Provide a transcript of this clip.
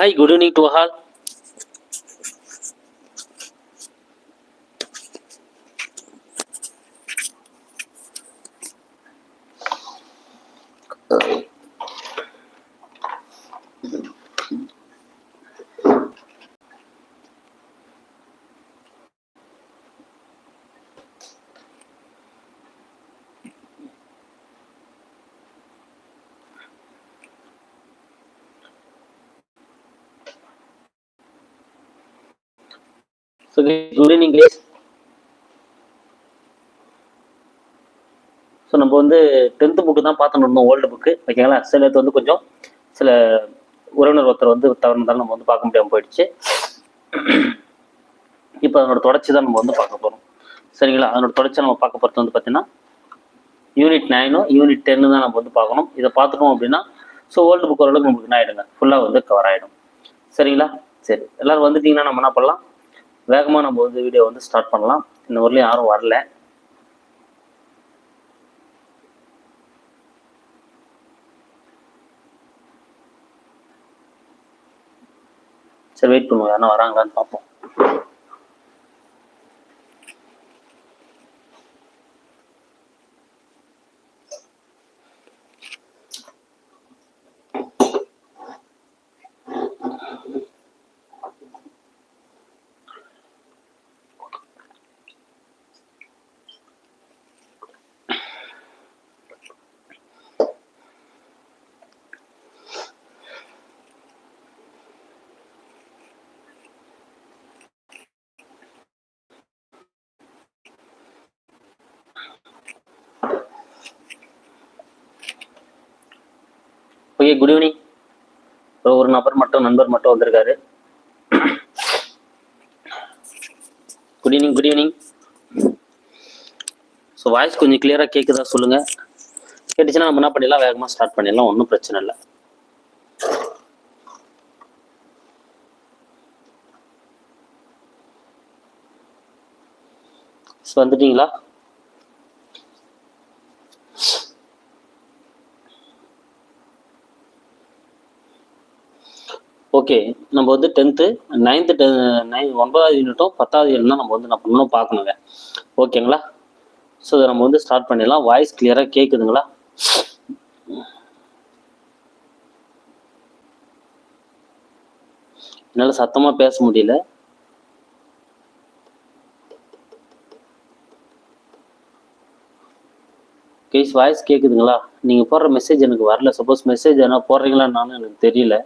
Hi good evening to all So, good evening, guys. So நம்ம வந்து tenth book தான் பார்த்துட்டு இருந்தோம் ஓல்டு புக்கு ஓகேங்களா சில இது வந்து கொஞ்சம் சில உறவினர் ஒருத்தர் வந்து தவறுனாலும் நம்ம வந்து பார்க்க முடியாமல் போயிடுச்சு. இப்போ அதனோட தொடர்ச்சி தான் நம்ம வந்து பார்க்க போகிறோம் சரிங்களா? அதனோட தொடர்ச்சி நம்ம பார்க்க போகிறது வந்து பார்த்தீங்கன்னா யூனிட் நைனும் யூனிட் டென்னு தான் நம்ம வந்து பார்க்கணும். இதை பார்த்துட்டோம் அப்படின்னா ஸோ ஓல்டு புக் ஓரளவுக்கு நம்மளுக்கு என்ன ஆகிடுங்க ஃபுல்லாக வந்து கவர் ஆகிடும் சரிங்களா? சரி. எல்லோரும் வந்துட்டிங்கன்னா நம்ம என்ன பண்ணலாம்? வேகமாக நம்ம வந்து வீடியோ வந்து ஸ்டார்ட் பண்ணலாம். இந்த ஊர்லேயும் யாரும் வரல. சரி வெயிட் பண்ணுவோம். யாரும் வராங்களான்னு பார்ப்போம். ஓகே குட் ஈவினிங் ஒரு நபர் மட்டும் நண்பர் மட்டும் வந்திருக்காரு. Good evening good evening so voice கொஞ்சம் கிளியராக கேட்குதா சொல்லுங்க. கேட்டுச்சுன்னா நம்ம என்ன பண்ணிடலாம்? வேகமாக ஸ்டார்ட் பண்ணிடலாம். ஒன்றும் பிரச்சனை இல்லை. வந்துட்டீங்களா? ஓகே நம்ம வந்து டென்த்து நைன்த்து டென் நைன் ஒன்பதாவது யூனிட்டும் பத்தாவது யூனிட் தான் நம்ம வந்து என்ன பண்ணணும் பார்க்கணுங்க. ஓகேங்களா ஸோ இதை நம்ம வந்து ஸ்டார்ட் பண்ணிடலாம். வாய்ஸ் கிளியராக கேட்குதுங்களா என்னால் சத்தமாக பேச முடியல. கேஸ் வாய்ஸ் கேட்குதுங்களா நீங்கள் போடுற மெசேஜ் எனக்கு வரல. சப்போஸ் மெசேஜ் எதனா போடுறீங்களான்னு எனக்கு தெரியல.